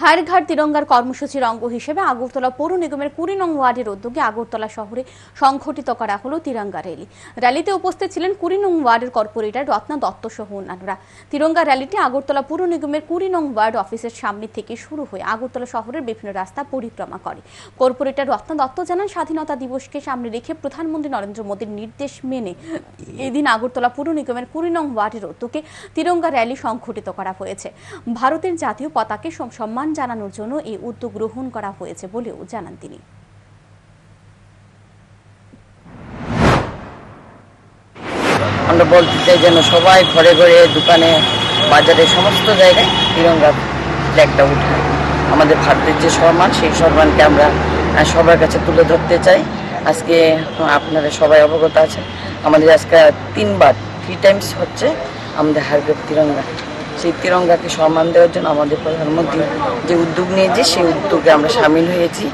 হায়ারঘাট তিরঙ্গার কর্মসূচির অঙ্গ হিসেবে আগরতলা পৌর নিগমের কুড়ি নং ওয়ার্ডের উদ্যোগে আগরতলা শহরে সংঘটিত করা হলো তিরঙ্গা র্যালি। র্যালিতে উপস্থিত ছিলেন কুড়ি নং ওয়ার্ডের কর্পোরেটর রত্না দত্ত সহ অন্যান্যরা। তিরঙ্গা র্যালিটি আগরতলা পৌর নিগমের কুড়ি নং ওয়ার্ড অফিসের সামনে থেকে শুরু হয়ে আগরতলা শহরের বিভিন্ন রাস্তা পরিক্রমা করে। কর্পোরেটর রত্না দত্ত জানান, স্বাধীনতা দিবসকে সামনে রেখে প্রধানমন্ত্রী নরেন্দ্র মোদীর নির্দেশ মেনে এদিন আগরতলা পৌর নিগমের কুড়ি নং ওয়ার্ডের উদ্যোগে তিরঙ্গা র্যালি সংঘটিত করা হয়েছে। ভারতের জাতীয় পতাকে সম- সম্মান জানানোর জন্য এই উদ্যোগ গ্রহণ করা হয়েছে বলেও জানান তিনি। আমরা বলতে চাই যেন সবাই ঘরে ঘরে দোকানে, বাজারে সমস্ত জায়গায় তিরঙ্গা ফ্ল্যাগটা উঠায় আমাদের ভারতের যে সম্মান, সেই সম্মানকে আমরা সবার কাছে তুলে ধরতে চাই। আজকে আপনারা সবাই অবগত আছে আমাদের আজকে তিনবার থ্রি টাইমস হচ্ছে আমাদের হারগেট তিরঙ্গা। সেই তিরঙ্গাকে সম্মান দেওয়ার জন্য আমাদের প্রধানমন্ত্রী যে উদ্যোগ নিয়েছে, সেই উদ্যোগে আমরা সামিল হয়েছি।